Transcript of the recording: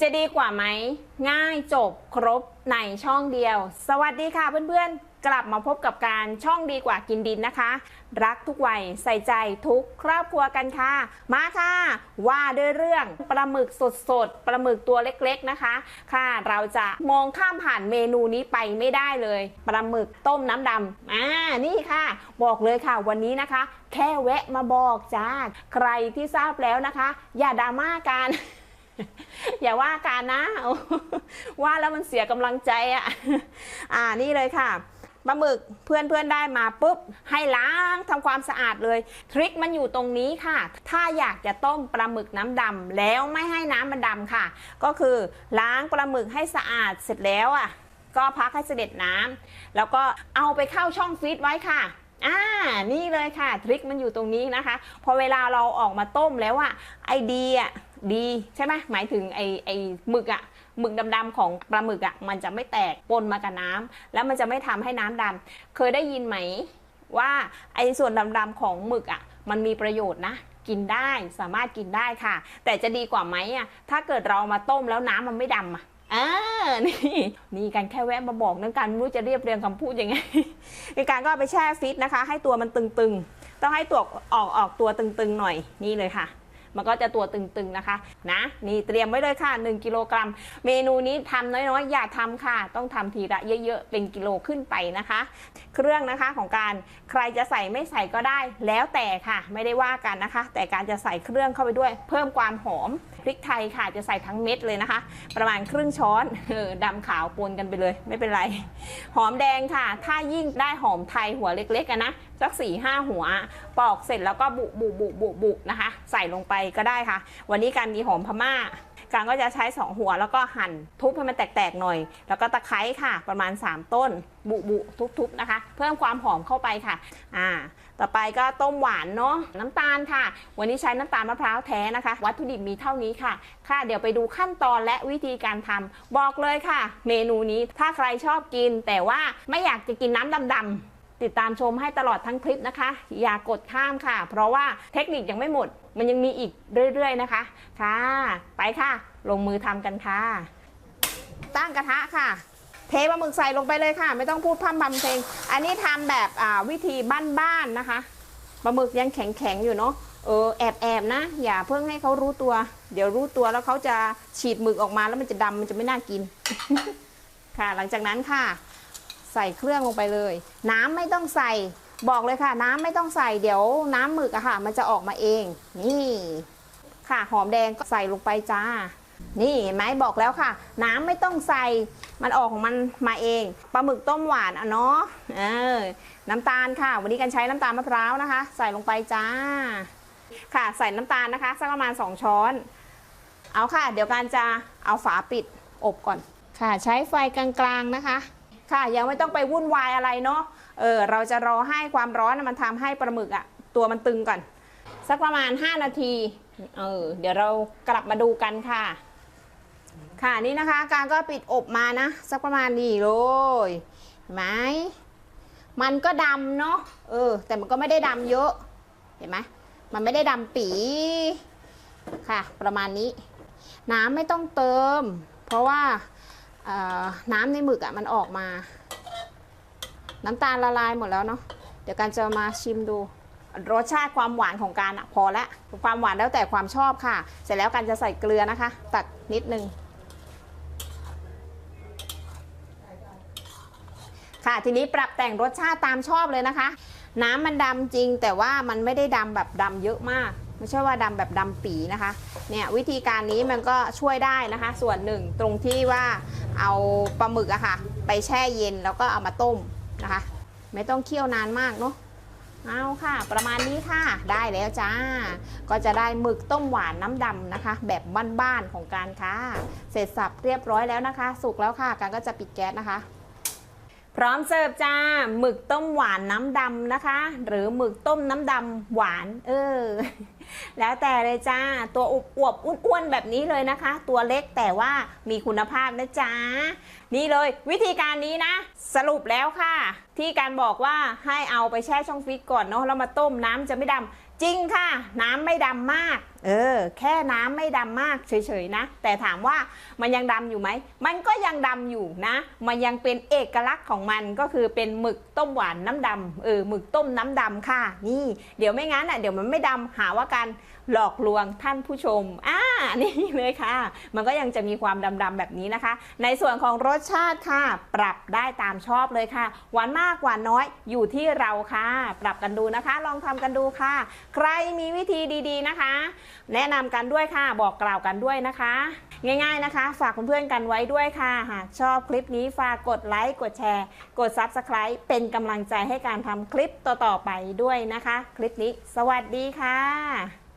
จะดีกว่าไหม ง่ายจบครบในช่องเดียว สวัสดีค่ะเพื่อนๆ กลับมาพบกับการช่องดีกว่ากินดินนะคะ รักทุกวัยใส่ใจทุกครอบครัวกันค่ะ มาค่ะ ว่าด้วยเรื่องปลาหมึกสดๆปลาหมึกตัวเล็กๆนะคะ ค่ะเราจะมองข้ามผ่านเมนูนี้ไปไม่ได้เลยปลาหมึกต้มน้ำดำอ่านี่ค่ะ บอกเลยค่ะวันนี้นะคะ แค่แวะมาบอกจ้าใครที่ทราบแล้วนะคะ อย่าดราม่ากัน อย่าว่ากันนะ ว่าแล้วมันเสียกำลังใจอะ อ่านี่เลยค่ะปลาหมึกเพื่อนเพื่อนๆได้มาปุ๊บ ให้ล้างทำความสะอาดเลย ทริคมันอยู่ตรงนี้ค่ะ ถ้าอยากจะต้มปลาหมึกน้ำดำแล้วไม่ให้น้ำมันดำค่ะ ก็คือล้างปลาหมึกให้สะอาดเสร็จแล้วอะ ก็พักให้เสด็จน้ำแล้วก็เอาไปเข้าช่องฟรีซไว้ค่ะอ่า นี่เลยค่ะ ทริคมันอยู่ตรงนี้นะคะ พอเวลาเราออกมาต้มแล้วอะไอเดีอะ ดีใช่ไหมหมายถึงไอไอหมึกอะหมึกดำๆของปลาหมึกอะมันจะไม่แตกปนมากับน้ำแล้วมันจะไม่ทำให้น้ำดำเคยได้ยินไหมว่าไอส่วนดำๆของหมึกอะมันมีประโยชน์นะกินได้สามารถกินได้ค่ะ แต่จะดีกว่าไหมอะถ้าเกิดเรามาต้มแล้วน้ำมันไม่ดำอะอ่านี่นี่การแค่แวะมาบอกนั่นการไม่รู้จะเรียบเรียงคำพูดยังไงในการก็ไปแช่ฟิตนะคะ ให้ตัวมันตึงๆ ต้องให้ตัวออกออกตัวตึงๆหน่อยนี่เลยค่ะ มันก็จะตัวตึงๆนะคะนะนี่เตรียมไว้เลยค่ะ 1 กิโลกรัม เมนูนี้ทำน้อยๆ อย่าทำค่ะ ต้องทำทีละเยอะๆ เป็นกิโลขึ้นไปนะคะ เครื่องนะคะของการใครจะใส่ไม่ใส่ก็ได้ แล้วแต่ค่ะ ไม่ได้ว่ากันนะคะ แต่การจะใส่เครื่องเข้าไปด้วย เพิ่มความหอมพริกไทยค่ะจะใส่ทั้งเม็ดเลยนะคะ ประมาณครึ่งช้อนเออดำขาวปนกันไปเลย ไม่เป็นไร หอมแดงค่ะ ถ้ายิ่งได้หอมไทยหัวเล็กๆนะ สักสี่ห้าหัว ปอกเสร็จแล้วก็บุบุบุบุบุนะคะ ใส่ลงไปก็ได้ค่ะ วันนี้การมีหอมพม่าการก็จะใช้ 2 หัวแล้วก็หั่นทุบให้มันแตกๆหน่อย แล้วก็ตะไคร้ค่ะ ประมาณ 3 ต้น บุบุทุบๆนะคะ เพิ่มความหอมเข้าไปค่ะอ่าต่อไปก็ต้มหวานเนาะน้ำตาลค่ะ วันนี้ใช้น้ำตาลมะพร้าวแท้นะคะ วัตถุดิบมีเท่านี้ค่ะ ค่ะเดี๋ยวไปดูขั้นตอนและวิธีการทำบอกเลยค่ะ เมนูนี้ถ้าใครชอบกิน แต่ว่าไม่อยากจะกินน้ำดำๆ ติดตามชมให้ตลอดทั้งคลิปนะคะ อย่ากดข้ามค่ะ เพราะว่าเทคนิคยังไม่หมด มันยังมีอีกเรื่อยๆนะคะ ค่ะ ไปค่ะ ลงมือทำกันค่ะ ตั้งกระทะค่ะ เทปลาหมึกใส่ลงไปเลยค่ะ ไม่ต้องพูดพร่ำพำเพลง อันนี้ทำแบบวิธีบ้านๆนะคะปลาหมึกยังแข็งๆอยู่เนาะเออแอบแอบๆนะ อย่าเพิ่งให้เขารู้ตัว เดี๋ยวรู้ตัวแล้วเขาจะฉีดหมึกออกมาแล้วมันจะดำมันจะไม่น่ากิน ค่ะ หลังจากนั้นค่ะ ใส่เครื่องลงไปเลย น้ำไม่ต้องใส่บอกเลยค่ะ น้ำไม่ต้องใส่เดี๋ยวน้ำหมึกอะค่ะ มันจะออกมาเอง นี่ค่ะหอมแดงก็ใส่ลงไปจ้า นี่เห็นไหมบอกแล้วค่ะ น้ำไม่ต้องใส่มันออกของมันมาเองปลาหมึกต้มหวานอะเนาะเออน้ำตาลค่ะ วันนี้กันใช้น้ำตาลมะพร้าวนะคะ ใส่ลงไปจ้า ค่ะใส่น้ำตาลนะคะสักประมาณ 2 ช้อน เอาค่ะ เดี๋ยวการจะเอาฝาปิดอบก่อนค่ะ ใช้ไฟกลางๆนะคะ ค่ะ ยังไม่ต้องไปวุ่นวายอะไรเนาะเออเราจะรอให้ความร้อนมันทำให้ปลาหมึกอะตัวมันตึงก่อน สักประมาณ 5 นาทีเออเดี๋ยวเรากลับมาดูกันค่ะ ค่ะนี่นะคะ การก็ปิดอบมานะ สักประมาณนี้เลยเห็นไหมมันก็ดำเนาะเออ แต่มันก็ไม่ได้ดำเยอะ เห็นไหมมันไม่ได้ดำปีค่ะ ประมาณนี้ น้ำไม่ต้องเติม เพราะว่า น้ำในหมึกอะมันออกมา น้ำตาลละลายหมดแล้วเนาะเดี๋ยวการจะมาชิมดูรสชาติความหวานของการอะพอละความหวานแล้วแต่ความชอบค่ะ เสร็จแล้วการจะใส่เกลือนะคะ ตักนิดนึงค่ะทีนี้ปรับแต่งรสชาติตามชอบเลยนะคะ น้ำมันดำจริงแต่ว่ามันไม่ได้ดำแบบดำเยอะมาก ไม่ใช่ว่าดำแบบดำปีนะคะเนี่ยวิธีการนี้มันก็ช่วยได้นะคะ ส่วนหนึ่งตรงที่ว่าเอาปลาหมึกอะค่ะ ไปแช่เย็นแล้วก็เอามาต้มนะคะ ไม่ต้องเคี่ยวนานมากเนาะเอาค่ะ ประมาณนี้ค่ะได้แล้วจ้า ก็จะได้หมึกต้มหวานน้ำดำนะคะ แบบบ้านๆของการค่ะ เสร็จสับเรียบร้อยแล้วนะคะ สุกแล้วค่ะ การก็จะปิดแก๊สนะคะ พร้อมเสิร์ฟจ้าหมึกต้มหวานน้ำดำนะคะ หรือหมึกต้มน้ำดำหวาน เออ แล้วแต่เลยจ้า ตัวอวบอ้วนๆแบบนี้เลยนะคะ ตัวเล็กแต่ว่ามีคุณภาพนะจ๊ะนี่เลยวิธีการนี้นะ สรุปแล้วค่ะ ที่การบอกว่าให้เอาไปแช่ช่องฟรีซก่อนเนาะแล้วมาต้มน้ำจะไม่ดำ จริงค่ะ น้ำไม่ดำมาก เออ แค่น้ำไม่ดำมากเฉยๆนะ แต่ถามว่ามันยังดำอยู่ไหม มันก็ยังดำอยู่นะ มันยังเป็นเอกลักษณ์ของมันก็คือเป็นหมึกต้มหวานน้ำดำเออหมึกต้มน้ำดำค่ะ นี่ เดี๋ยวไม่งั้นอะเดี๋ยวมันไม่ดำหาว่ากันหลอกลวงท่านผู้ชมอ่า นี่เลยค่ะ มันก็ยังจะมีความดำๆแบบนี้นะคะ ในส่วนของรสชาติค่ะ ปรับได้ตามชอบเลยค่ะ หวานมากหวานน้อยอยู่ที่เราค่ะ ปรับกันดูนะคะ ลองทำกันดูค่ะ ใครมีวิธีดีๆนะคะ แนะนำกันด้วยค่ะ บอกกล่าวกันด้วยนะคะ ง่าย ๆนะคะ ฝากเพื่อนๆกันไว้ด้วยค่ะ หากชอบคลิปนี้ฝากกดไลค์กดแชร์ กด Subscribe เป็นกำลังใจให้การทำคลิปต่อๆไปด้วยนะคะ คลิปนี้ สวัสดีค่ะ